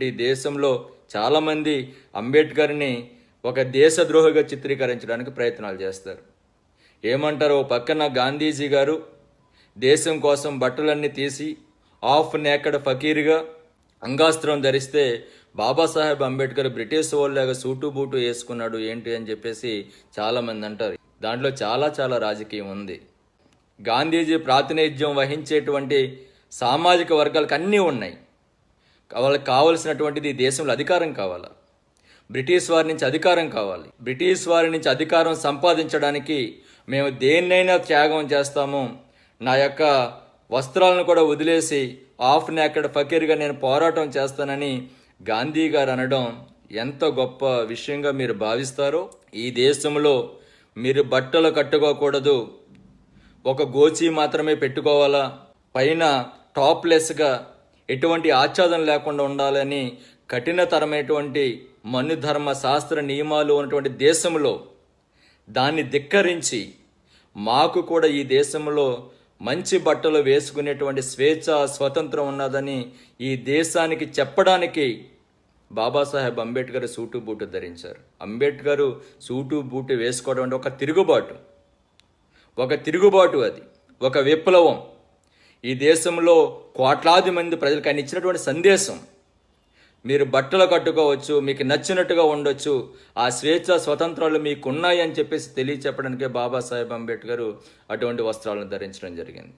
ఈ దేశంలో చాలామంది అంబేద్కర్ని ఒక దేశద్రోహిగా చిత్రీకరించడానికి ప్రయత్నాలు చేస్తారు. ఏమంటారు ఓ పక్కన గాంధీజీ గారు? దేశం కోసం బట్టలన్నీ తీసి ఆఫ్ నేకడ్ ఫకీర్గా అంగాస్త్రం ధరిస్తే బాబాసాహెబ్ అంబేద్కర్ బ్రిటిష్ వాళ్ళగా సూటు బూటు వేసుకున్నాడు ఏంటి అని చెప్పేసి చాలామంది అంటారు. దాంట్లో చాలా చాలా రాజకీయం ఉంది. గాంధీజీ ప్రాతినిధ్యం వహించేటువంటి సామాజిక వర్గాలకు అన్నీ ఉన్నాయి. వాళ్ళకి కావలసినటువంటిది దేశంలో అధికారం కావాలా? బ్రిటిష్ వారి నుంచి అధికారం కావాలి. బ్రిటిష్ వారి నుంచి అధికారం సంపాదించడానికి మేము దేన్నైనా త్యాగం చేస్తాము. నా యొక్క వస్త్రాలను కూడా వదిలేసి ఆఫ్ నేకడ్ ఫకీర్గా నేను పోరాటం చేస్తానని గాంధీ గారు అనడం ఎంత గొప్ప విషయంగా మీరు భావిస్తారో ఈ దేశంలో మీరు బట్టలు కట్టుకోకూడదు. ఒక గోచి మాత్రమే పెట్టుకోవాలా? పైన టాప్లెస్గా ఎటువంటి ఆచ్ఛాదన లేకుండా ఉండాలని కఠినతరమైనటువంటి మనుధర్మ శాస్త్ర నియమాలు ఉన్నటువంటి దేశంలో దాన్ని ధిక్కరించి మాకు కూడా ఈ దేశంలో మంచి బట్టలు వేసుకునేటువంటి స్వేచ్ఛ స్వతంత్రం ఉన్నదని ఈ దేశానికి చెప్పడానికి బాబాసాహెబ్ అంబేద్కర్ సూటు బూటు ధరించారు. అంబేద్కర్ సూటు బూటు వేసుకోవడం అంటే ఒక తిరుగుబాటు. ఒక తిరుగుబాటు అది. ఒక విప్లవం. ఈ దేశంలో కోట్లాది మంది ప్రజలకు ఆయన ఇచ్చినటువంటి సందేశం. మీరు బట్టలు కట్టుకోవచ్చు మీకు నచ్చినట్టుగా ఉండొచ్చు ఆ స్వేచ్ఛ స్వతంత్రాలు మీకు ఉన్నాయి అని చెప్పేసి తెలియచెప్పడానికే బాబాసాహెబ్ అంబేద్కర్ అటువంటి వస్త్రాలను ధరించడం జరిగింది.